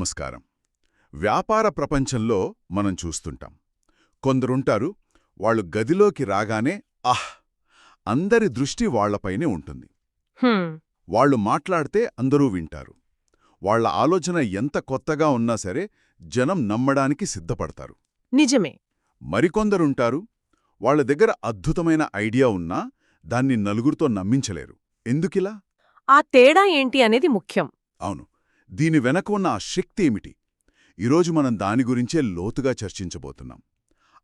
నమస్కారం. వ్యాపార ప్రపంచంలో మనం చూస్తుంటాం. కొందరుంటారు వాళ్ళు గదిలోకి రాగానే ఆహ్ అందరి దృష్టి వాళ్ళపైనే ఉంటుంది. వాళ్ళు మాట్లాడితే అందరూ వింటారు. వాళ్ళ ఆలోచన ఎంత కొత్తగా ఉన్నా సరే జనం నమ్మడానికి సిద్ధపడతారు. నిజమే. మరికొందరుంటారు వాళ్ళ దగ్గర అద్భుతమైన ఐడియా ఉన్నా దాన్ని నలుగురితో నమ్మించలేరు. ఎందుకిలా? ఆ తేడా ఏంటి అనేది ముఖ్యం. అవును. దీని వెనక ఉన్న ఆ శక్తి ఏమిటి? ఈరోజు మనం దాని గురించే లోతుగా చర్చించబోతున్నాం.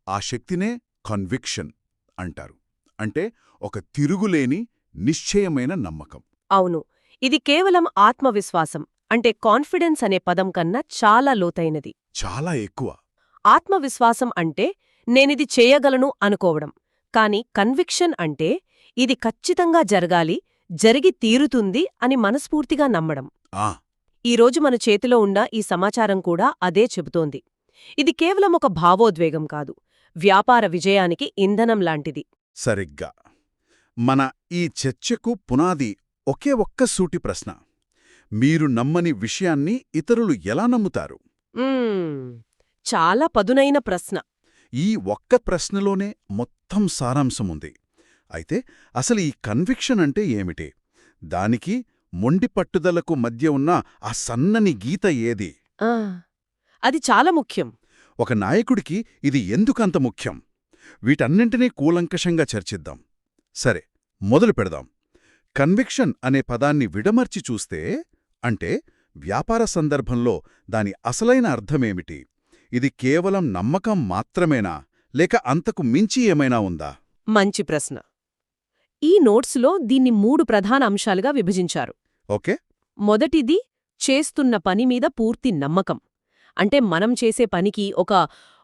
ఆ శక్తినే కన్విక్షన్ అంటారు. అంటే ఒక తిరుగులేని నిశ్చయమైన నమ్మకం. అవును. ఇది కేవలం ఆత్మవిశ్వాసం అంటే కాన్ఫిడెన్స్ అనే పదం కన్నా చాలా లోతైనది. చాలా ఎక్కువ. ఆత్మవిశ్వాసం అంటే నేనిది చేయగలను అనుకోవడం. కాని కన్విక్షన్ అంటే ఇది ఖచ్చితంగా జరగాలి జరిగి తీరుతుంది అని మనస్ఫూర్తిగా నమ్మడం. ఆ! ఈరోజు మన చేతిలో ఉన్న ఈ సమాచారం కూడా అదే చెబుతోంది. ఇది కేవలం ఒక భావోద్వేగం కాదు. వ్యాపార విజయానికి ఇంధనం లాంటిది. సరిగ్గా. మన ఈ చర్చకు పునాది ఒకే ఒక్క సూటి ప్రశ్న. మీరు నమ్మని విషయాన్ని ఇతరులు ఎలా నమ్ముతారు? మ్మ్, చాలా పదునైన ప్రశ్న. ఈ ఒక్క ప్రశ్నలోనే మొత్తం సారాంశముంది. అయితే అసలు ఈ కన్విక్షన్ అంటే ఏమిటి? దానికి మొండి పట్టుదలకు మధ్య ఉన్న ఆ సన్నని గీత ఏది? అది చాలా ముఖ్యం. ఒక నాయకుడికి ఇది ఎందుకంత ముఖ్యం? వీటన్నింటినీ కూలంకషంగా చర్చిద్దాం. సరే మొదలు పెడదాం. కన్విక్షన్ అనే పదాన్ని విడమర్చి చూస్తే అంటే వ్యాపార సందర్భంలో దాని అసలైన అర్థమేమిటి? ఇది కేవలం నమ్మకం మాత్రమేనా? లేక అంతకు మించి ఏమైనా ఉందా? మంచి ప్రశ్న. ఈ నోట్స్లో దీన్ని మూడు ప్రధాన అంశాలుగా విభజించారు. ఓకే. మొదటిది చేస్తున్న పని మీద పూర్తి నమ్మకం. అంటే మనం చేసే పనికి ఒక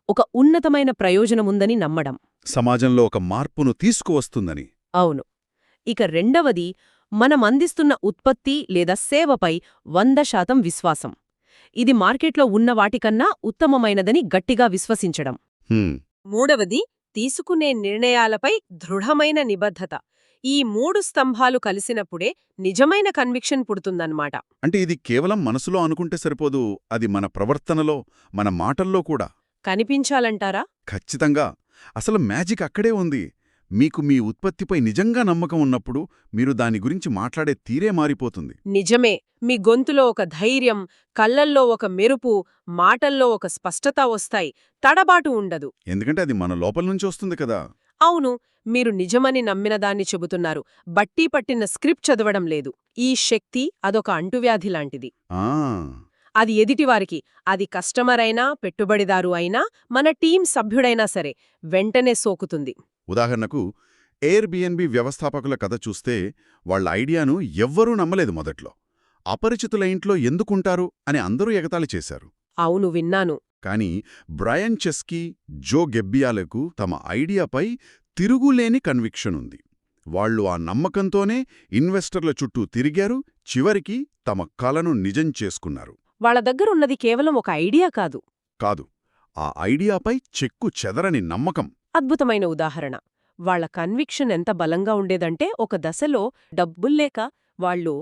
ఒక ఉన్నతమైన ప్రయోజనముందని నమ్మడం. సమాజంలో ఒక మార్పును తీసుకువస్తుందని. అవును. ఇక రెండవది మనం అందిస్తున్న ఉత్పత్తి లేదా సేవపై వంద శాతం విశ్వాసం. ఇది మార్కెట్లో ఉన్న వాటికన్నా ఉత్తమమైనదని గట్టిగా విశ్వసించడం. మూడవది తీసుకునే నిర్ణయాలపై దృఢమైన నిబద్ధత. ఈ మూడు స్తంభాలు కలిసినప్పుడే నిజమైన కన్విక్షన్ పుడుతుందన్నమాట. అంటే ఇది కేవలం మనసులో అనుకుంటే సరిపోదు అది మన ప్రవర్తనలో మన మాటల్లో కూడా. కనిపించాలంటారా? ఖచ్చితంగా. అసలు మ్యాజిక్ అక్కడే ఉంది. మీకు మీ ఉత్పత్తిపై నిజంగా నమ్మకం ఉన్నప్పుడు మీరు దాని గురించి మాట్లాడే తీరే మారిపోతుంది. నిజమే. మీ గొంతులో ఒక ధైర్యం కళ్ళల్లో ఒక మెరుపు మాటల్లో ఒక స్పష్టత వస్తాయి. తడబాటు ఉండదు. ఎందుకంటే అది మన లోపల నుంచి వస్తుంది కదా. అవును మీరు నిజమని నమ్మిన దాన్ని చెబుతున్నారు. బట్టి పట్టిన స్క్రిప్ట్ చదవడం లేదు. ఈ శక్తి అదొక అంటువ్యాధి లాంటిది. ఆ! అది ఎదిటివారికి అది కస్టమర్ అయినా పెట్టుబడిదారు అయినా మన టీం సభ్యుడైనా సరే వెంటనే సోకుతుంది. ఉదాహరణకు ఎయిర్ బిఎన్బి వ్యవస్థాపకుల కథ చూస్తే వాళ్ళ ఐడియాను ఎవ్వరూ నమ్మలేదు మొదట్లో. అపరిచితుల ఇంట్లో ఎందుకుంటారు అని అందరూ ఎగతాళి చేశారు. అవును విన్నాను. కానీ బ్రయన్ చెస్కీ జో గెబ్బియాలకు తమ ఐడియాపై తిరుగులేని కన్విక్షన్ ఉంది. వాళ్ళు ఆ నమ్మకంతోనే ఇన్వెస్టర్ల చుట్టూ తిరిగారు చివరికి తమ కలను నిజం చేసుకున్నారు. వాళ్ళ దగ్గరున్నది కేవలం ఒక ఐడియా కాదు. కాదు ఆ ఐడియాపై చెక్కు చెదరని నమ్మకం. అద్భుతమైన ఉదాహరణ. వాళ్ళ కన్విక్షన్ ఎంత బలంగా ఉండేదంటే ఒక దశలో డబ్బుల్లేక వాళ్ళు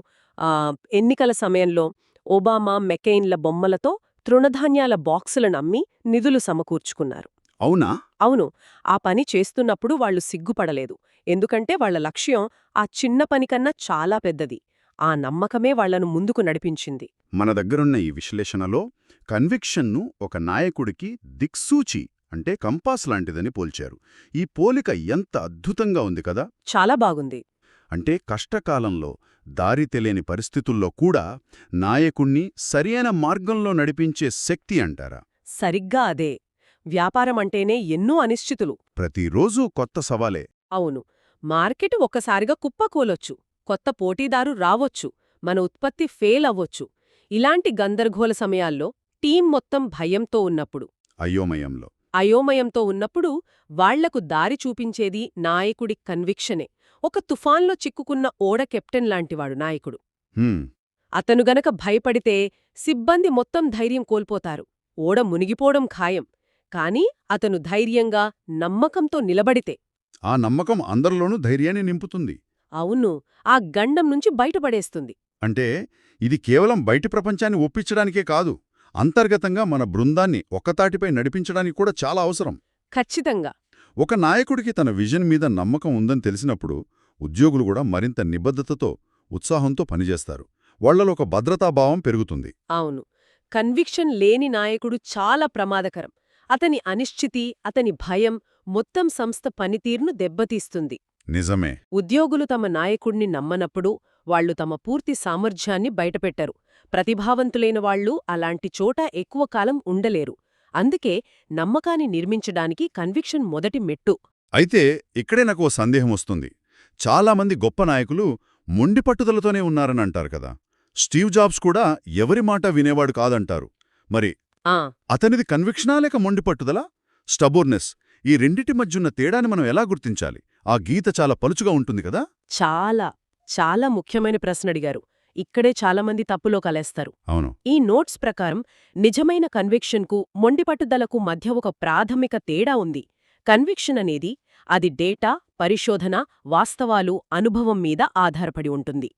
ఎన్నికల సమయంలో ఒబామా మెకెయిన్ల బొమ్మలతో తృణధాన్యాల బాక్సులను అమ్మి నిధులు సమకూర్చుకున్నారు. అవునా? అవును. ఆ పని చేస్తున్నప్పుడు వాళ్ళు సిగ్గుపడలేదు. ఎందుకంటే వాళ్ళ లక్ష్యం ఆ చిన్న పనికన్నా చాలా పెద్దది. ఆ నమ్మకమే వాళ్ళను ముందుకు నడిపించింది. మన దగ్గరున్న ఈ విశ్లేషణలో కన్విక్షన్ను ఒక నాయకుడికి దిక్సూచి అంటే కంపాస్ లాంటిదని పోల్చారు. ఈ పోలిక ఎంత అద్భుతంగా ఉంది కదా! చాలా బాగుంది. అంటే కష్టకాలంలో దారి తెలియని పరిస్థితుల్లో కూడా నాయకుణ్ణి సరియైన మార్గంలో నడిపించే శక్తి అంటారా? సరిగ్గా అదే. వ్యాపారం అంటేనే ఎన్నో అనిశ్చితులు. ప్రతిరోజూ కొత్త సవాలే. అవును. మార్కెట్ ఒక్కసారిగా కుప్పకూలొచ్చు కొత్త పోటీదారు రావొచ్చు. మన ఉత్పత్తి ఫెయిల్ అవ్వొచ్చు. ఇలాంటి గందరగోళ సమయాల్లో టీం మొత్తం భయంతో ఉన్నప్పుడు. అయోమయంలో. అయోమయంతో ఉన్నప్పుడు వాళ్ళకు దారి చూపించేది నాయకుడి కన్విక్షనే. ఒక తుఫాన్లో చిక్కుకున్న ఓడ కెప్టెన్ లాంటివాడు నాయకుడు. హ్మ్, అతను గనక భయపడితే సిబ్బంది మొత్తం ధైర్యం కోల్పోతారు. ఓడ మునిగిపోవడం ఖాయం. కాని అతను ధైర్యంగా నమ్మకంతో నిలబడితే. ఆ నమ్మకం అందరిలోనూ ధైర్యాన్ని నింపుతుంది. అవును. ఆ గండం నుంచి బయటపడేస్తుంది. అంటే ఇది కేవలం బయటి ప్రపంచాన్ని ఒప్పించడానికే కాదు అంతర్గతంగా మన బృందాన్ని ఒక్కతాటిపై నడిపించడానికి కూడా చాలా అవసరం. ఖచ్చితంగా. ఒక నాయకుడికి తన విజన్ మీద నమ్మకం ఉందని తెలిసినప్పుడు ఉద్యోగులు కూడా మరింత నిబద్ధతతో ఉత్సాహంతో పనిచేస్తారు. వాళ్ళలో ఒక భద్రతాభావం పెరుగుతుంది. అవును. కన్విక్షన్ లేని నాయకుడు చాలా ప్రమాదకరం. అతని అనిశ్చితి అతని భయం మొత్తం సంస్థ పనితీరును దెబ్బతీస్తుంది. నిజమే. ఉద్యోగులు తమ నాయకుణ్ణి నమ్మనప్పుడు వాళ్ళు తమ పూర్తి సామర్థ్యాన్ని బయటపెట్టరు. ప్రతిభావంతులైన వాళ్ళు అలాంటి చోట ఎక్కువ కాలం ఉండలేరు. అందుకే నమ్మకాన్ని నిర్మించడానికి కన్విక్షన్ మొదటి మెట్టు. అయితే ఇక్కడే నాకు ఓ సందేహం వస్తుంది. చాలామంది గొప్ప నాయకులు మొండి పట్టుదలతోనే ఉన్నారని అంటారు కదా. స్టీవ్ జాబ్స్ కూడా ఎవరి మాట వినేవాడు కాదంటారు. మరి ఆ. అతనిది కన్విక్షనా లేక మొండి పట్టుదల? స్టబోర్నెస్. ఈ రెండిటి మధ్యున్న తేడాని మనం ఎలా గుర్తించాలి? ఆ గీత చాలా పలుచుగా ఉంటుంది కదా? చాలా చాలా ముఖ్యమైన ప్రశ్న అడిగారు. ఇక్కడే చాలామంది తప్పులో కలేస్తారు. అవును. ఈ నోట్స్ ప్రకారం నిజమైన కన్విక్షన్కు మొండిపట్టుదలకు మధ్య ఒక ప్రాథమిక తేడా ఉంది. కన్విక్షన్ అనేది అది డేటా పరిశోధన వాస్తవాలు అనుభవం మీద ఆధారపడి ఉంటుంది.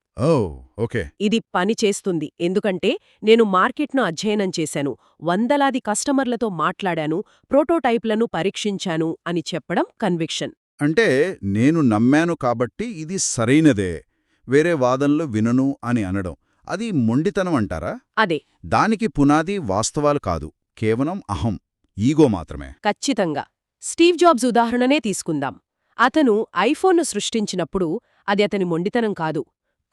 ఇది పని చేస్తుంది. ఎందుకంటే నేను మార్కెట్ను అధ్యయనం చేశాను. వందలాది కస్టమర్లతో మాట్లాడాను ప్రోటోటైప్లను పరీక్షించాను అని చెప్పడం కన్విక్షన్. అంటే నేను నమ్మాను కాబట్టి ఇది సరైనదే. వేరే వాదనలు వినను అని అనడం. అది మొండితనం అంటారా? అదే. దానికి పునాది వాస్తవాలు కాదు. కేవలం అహం. ఈగో మాత్రమే. ఖచ్చితంగా. స్టీవ్ జాబ్స్ ఉదాహరణనే తీసుకుందాం. అతను ఐఫోన్ను సృష్టించినప్పుడు అది అతని మొండితనం కాదు.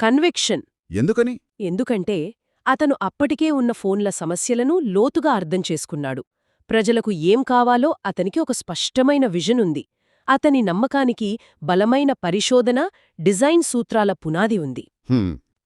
కన్విక్షన్. ఎందుకని? ఎందుకంటే అతను అప్పటికే ఉన్న ఫోన్ల సమస్యలను లోతుగా అర్థం చేసుకున్నాడు. ప్రజలకు ఏం కావాలో అతనికి ఒక స్పష్టమైన విజన్ ఉంది. అతని నమ్మకానికి బలమైన పరిశోధన డిజైన్ సూత్రాల పునాది ఉంది.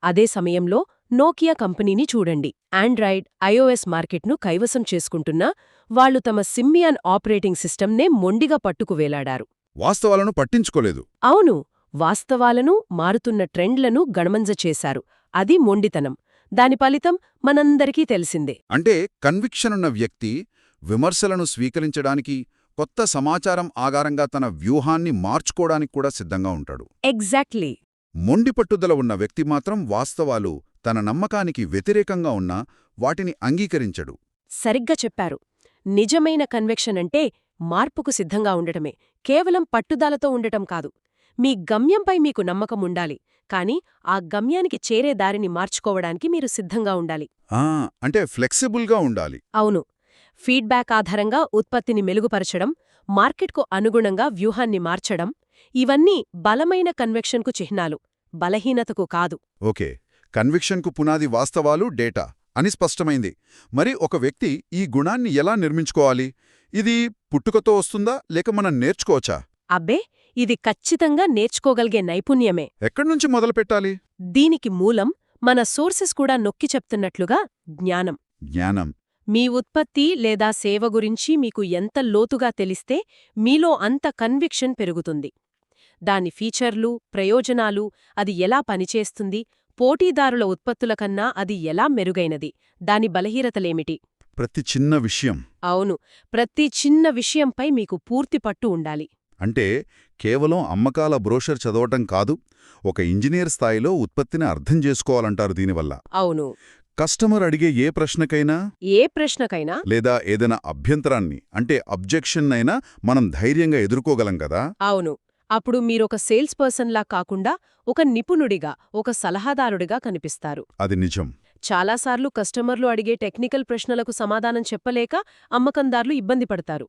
అదే సమయంలో నోకియా కంపెనీని చూడండి. ఆండ్రాయిడ్ ఐఓఎస్ మార్కెట్ను కైవసం చేసుకుంటున్నా వాళ్ళు తమ సిమ్మియాన్ ఆపరేటింగ్ సిస్టమ్నే మొండిగా పట్టుకు వేలాడారు. వాస్తవాలను పట్టించుకోలేదు. అవును వాస్తవాలను మారుతున్న ట్రెండ్లను గణమంజ చేశారు. అది మొండితనం. దాని ఫలితం మనందరికీ తెలిసిందే. అంటే కన్విక్షన్ ఉన్న వ్యక్తి విమర్శలను స్వీకరించడానికి కొత్త సమాచారం ఆధారంగా తన వ్యూహాన్ని మార్చుకోవడానికి కూడా సిద్ధంగా ఉంటాడు. ఎగ్జాక్ట్లీ మొండి పట్టుదల ఉన్న వ్యక్తి మాత్రం వాస్తవాలు తన నమ్మకానికి వ్యతిరేకంగా ఉన్నా వాటిని అంగీకరించడు. సరిగ్గా చెప్పారు. నిజమైన కన్వెక్షన్ అంటే మార్పుకు సిద్ధంగా ఉండటమే. కేవలం పట్టుదలతో ఉండటం కాదు. మీ గమ్యంపై మీకు నమ్మకం ఉండాలి. కాని ఆ గమ్యానికి చేరే దారిని మార్చుకోవడానికి మీరు సిద్ధంగా ఉండాలి. ఆ అంటే ఫ్లెక్సిబుల్గా ఉండాలి. అవును. ఫీడ్బ్యాక్ ఆధారంగా ఉత్పత్తిని మెరుగుపరచడం మార్కెట్కు అనుగుణంగా వ్యూహాన్ని మార్చడం ఇవన్నీ బలమైన కన్వెక్షన్కు చిహ్నాలు బలహీనతకు కాదు. ఓకే కన్విక్షన్కు పునాది వాస్తవాలు డేటా అని స్పష్టమైంది. మరి ఒక వ్యక్తి ఈ గుణాన్ని ఎలా నిర్మించుకోవాలి? ఇది పుట్టుకతో వస్తుందా లేక మనం నేర్చుకోవచ్చా? అబ్బే ఇది ఖచ్చితంగా నేర్చుకోగలిగే నైపుణ్యమే. ఎక్కడ్నుంచి మొదలుపెట్టాలి దీనికి మూలం మన సోర్సెస్ కూడా నొక్కి చెప్తున్నట్లుగా జ్ఞానం. జ్ఞానం. మీ ఉత్పత్తి లేదా సేవ గురించి మీకు ఎంత లోతుగా తెలిస్తే మీలో అంత కన్విక్షన్ పెరుగుతుంది. దాని ఫీచర్లు ప్రయోజనాలు అది ఎలా పనిచేస్తుంది పోటీదారుల ఉత్పత్తుల కన్నా అది ఎలా మెరుగైనది దాని బలహీనతలేమిటి? ప్రతి చిన్న విషయం. అవును ప్రతి చిన్న విషయంపై మీకు పూర్తి పట్టు ఉండాలి. అంటే కేవలం అమ్మకాల బ్రోషర్ చదవటం కాదు ఒక ఇంజనీర్ స్థాయిలో ఉత్పత్తిని అర్థం చేసుకోవాలంటారు దీనివల్ల. అవును. కస్టమర్ అడిగే ఏ ప్రశ్నకైనా? ఏ ప్రశ్నకైనా? లేదా ఏదైనా అభ్యంతరాన్ని అంటే అబ్జెక్షన్ అయినా మనం ధైర్యంగా ఎదుర్కోగలం కదా? అవును. అప్పుడు మీరొక సేల్స్ పర్సన్లా కాకుండా ఒక నిపుణుడిగా ఒక సలహాదారుడిగా కనిపిస్తారు. అది నిజం. చాలాసార్లు కస్టమర్లు అడిగే టెక్నికల్ ప్రశ్నలకు సమాధానం చెప్పలేక అమ్మకందార్లు ఇబ్బంది పడతారు.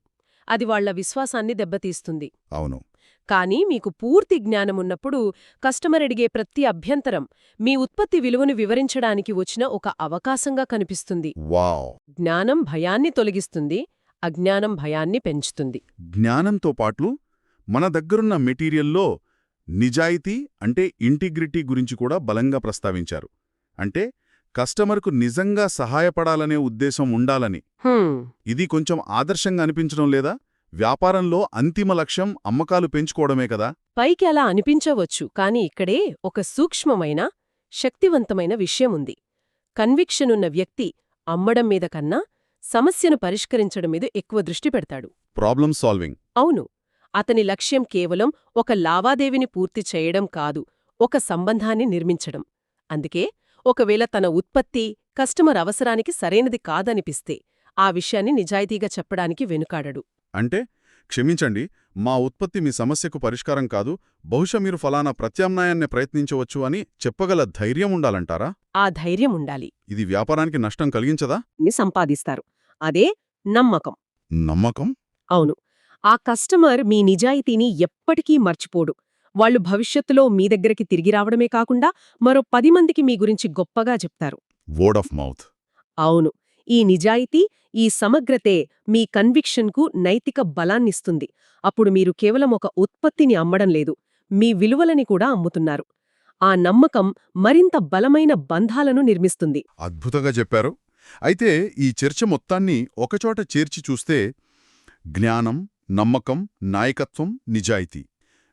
అది వాళ్ళ విశ్వాసాన్ని దెబ్బతీస్తుంది. అవును. కానీ మీకు పూర్తి జ్ఞానమున్నప్పుడు కస్టమర్ అడిగే ప్రతి అభ్యంతరం మీ ఉత్పత్తి విలువను వివరించడానికి వచ్చిన ఒక అవకాశంగా కనిపిస్తుంది. వావ్. జ్ఞానం భయాన్ని తొలగిస్తుంది అజ్ఞానం భయాన్ని పెంచుతుంది. జ్ఞానంతో పాటు మన దగ్గరున్న మెటీరియల్లో నిజాయితీ అంటే ఇంటిగ్రిటీ గురించి కూడా బలంగా ప్రస్తావించారు. అంటే కస్టమర్కు నిజంగా సహాయపడాలనే ఉద్దేశం ఉండాలని. ఇది కొంచెం ఆదర్శంగా అనిపించడం లేదా? వ్యాపారంలో అంతిమ లక్ష్యం అమ్మకాలు పెంచుకోవడమే కదా? పైకి అలా అనిపించవచ్చు కాని ఇక్కడే ఒక సూక్ష్మమైన శక్తివంతమైన విషయముంది కన్విక్షనున్న వ్యక్తి అమ్మడం మీద కన్నా సమస్యను పరిష్కరించడం మీద ఎక్కువ దృష్టి పెడతాడు. ప్రాబ్లం సాల్వింగ్ అవును. అతని లక్ష్యం కేవలం ఒక లావాదేవీని పూర్తి చేయడం కాదు ఒక సంబంధాన్ని నిర్మించడం. అందుకే ఒకవేళ తన ఉత్పత్తి కస్టమర్ అవసరానికి సరైనది కాదనిపిస్తే ఆ విషయాన్ని నిజాయితీగా చెప్పడానికి వెనుకాడడు. అంటే క్షమించండి మా ఉత్పత్తి మీ సమస్యకు పరిష్కారం కాదు బహుశా మీరు ఫలానా ప్రత్యామ్నాయాన్ని ప్రయత్నించవచ్చు అని చెప్పగల ధైర్యం ఉండాలంటారా? ఆ ధైర్యం ఉండాలి. ఇది వ్యాపారానికి నష్టం కలిగించదా? సంపాదిస్తారు. అదే నమ్మకం. నమ్మకం? అవును. ఆ కస్టమర్ మీ నిజాయితీని ఎప్పటికీ మర్చిపోడు. వాళ్ళు భవిష్యత్తులో మీ దగ్గరికి తిరిగి రావడమే కాకుండా మరో పది మందికి మీ గురించి గొప్పగా చెప్తారు. వర్డ్ ఆఫ్ మౌత్ అవును. ఈ నిజాయితీ ఈ సమగ్రతే మీ కన్విక్షన్కు నైతిక బలాన్నిస్తుంది. అప్పుడు మీరు కేవలం ఒక ఉత్పత్తిని అమ్మడం లేదు మీ విలువలని కూడా అమ్ముతున్నారు. ఆ నమ్మకం మరింత బలమైన బంధాలను నిర్మిస్తుంది. అద్భుతంగా చెప్పారు. అయితే ఈ చర్చ మొత్తాన్ని ఒకచోట చేర్చి చూస్తే జ్ఞానం నమ్మకం నాయకత్వం నిజాయితీ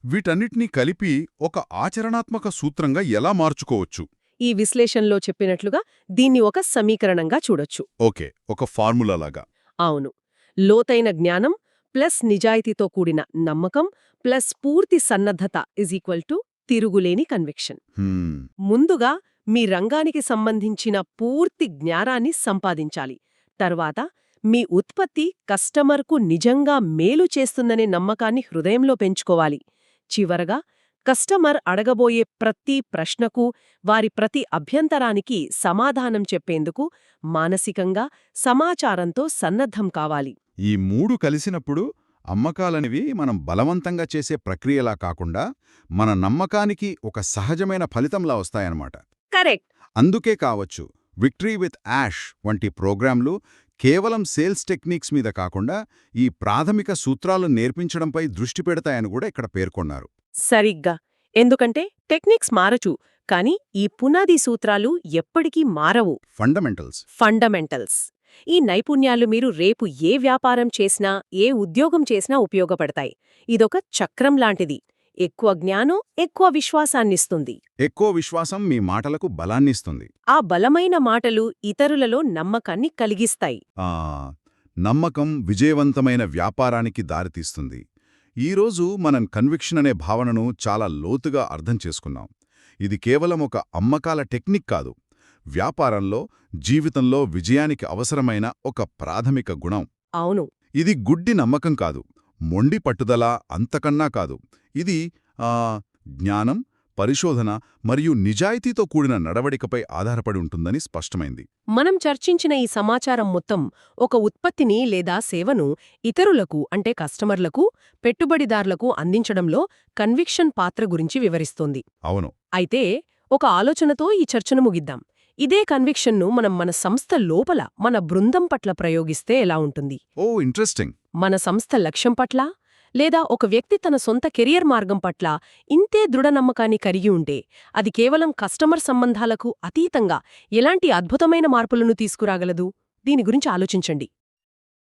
వీటన్నిటినీ కలిపి ఒక ఆచరణాత్మక సూత్రంగా ఎలా మార్చుకోవచ్చు? ఈ విశ్లేషణలో చెప్పినట్లుగా దీన్ని ఒక సమీకరణంగా చూడొచ్చు. ఓకే ఒక ఫార్ములాలాగా అవును. లోతైన జ్ఞానం ప్లస్ నిజాయితీతో కూడిన నమ్మకం ప్లస్ పూర్తి సన్నద్ధత ఇజ్ ఈక్వల్ టు తిరుగులేని కన్విక్షన్ ముందుగా మీ రంగానికి సంబంధించిన పూర్తి జ్ఞానాన్ని సంపాదించాలి. తర్వాత మీ ఉత్పత్తి కస్టమర్కు నిజంగా మేలు చేస్తుందనే నమ్మకాన్ని హృదయంలో పెంచుకోవాలి. చివరగా కస్టమర్ అడగబోయే ప్రతి ప్రశ్నకు వారి ప్రతి అభ్యంతరానికి సమాధానం చెప్పేందుకు మానసికంగా సమాచారంతో సన్నద్ధం కావాలి. ఈ మూడు కలిసినప్పుడు అమ్మకాలనివి మనం బలవంతంగా చేసే ప్రక్రియలా కాకుండా మన నమ్మకానికి ఒక సహజమైన ఫలితంలా వస్తాయన్నమాట. కరెక్ట్. అందుకే కావచ్చు విక్టరీ విత్ యాష్ వంటి ప్రోగ్రాంలు కేవలం సేల్స్ టెక్నిక్స్ మీద కాకుండా ఈ ప్రాథమిక సూత్రాలు నేర్పించడంపై దృష్టి పెడతాయని కూడా ఇక్కడ పేర్కొన్నారు. సరిగ్గా. ఎందుకంటే టెక్నిక్స్ మారచు కాని ఈ పునాది సూత్రాలు ఎప్పటికీ మారవు. ఫండమెంటల్స్. ఫండమెంటల్స్. ఈ నైపుణ్యాలు మీరు రేపు ఏ వ్యాపారం చేసినా ఏ ఉద్యోగం చేసినా ఉపయోగపడతాయి. ఇదొక చక్రం లాంటిది. ఎక్కువ జ్ఞానం ఎక్కువ విశ్వాసాన్నిస్తుంది. ఎక్కువ విశ్వాసం మీ మాటలకు బలాన్నిస్తుంది. ఆ బలమైన మాటలు ఇతరులలో నమ్మకాన్ని కలిగిస్తాయి. నమ్మకం విజయవంతమైన వ్యాపారానికి దారితీస్తుంది. ఈరోజు మనం కన్విక్షన్ అనే భావనను చాలా లోతుగా అర్థం చేసుకున్నాం. ఇది కేవలం ఒక అమ్మకాల టెక్నిక్ కాదు. వ్యాపారంలో జీవితంలో విజయానికి అవసరమైన ఒక ప్రాథమిక గుణం. అవును. ఇది గుడ్డి నమ్మకం కాదు. మొండి పట్టుదల అంతకన్నా కాదు. ఇది జ్ఞానం పరిశోధన మరియు నిజాయితీతో కూడిన నడవడికపై ఆధారపడి ఉంటుందని స్పష్టమైంది. మనం చర్చించిన ఈ సమాచారం మొత్తం ఒక ఉత్పత్తిని లేదా సేవను ఇతరులకు అంటే కస్టమర్లకు పెట్టుబడిదారులకు అందించడంలో కన్విక్షన్ పాత్ర గురించి వివరిస్తోంది. అవును. అయితే ఒక ఆలోచనతో ఈ చర్చను ముగిద్దాం. ఇదే కన్విక్షన్ను మనం మన సంస్థ లోపల మన బృందం పట్ల ప్రయోగిస్తే ఎలా ఉంటుంది? Oh interesting. మన సంస్థ లక్ష్యం పట్ల లేదా ఒక వ్యక్తి తన సొంత కెరియర్ మార్గం పట్ల ఇంతే దృఢ నమ్మకాన్ని కలిగి ఉంటే అది కేవలం కస్టమర్ సంబంధాలకు అతీతంగా ఎలాంటి అద్భుతమైన మార్పులను తీసుకురాగలదు? దీని గురించి ఆలోచించండి.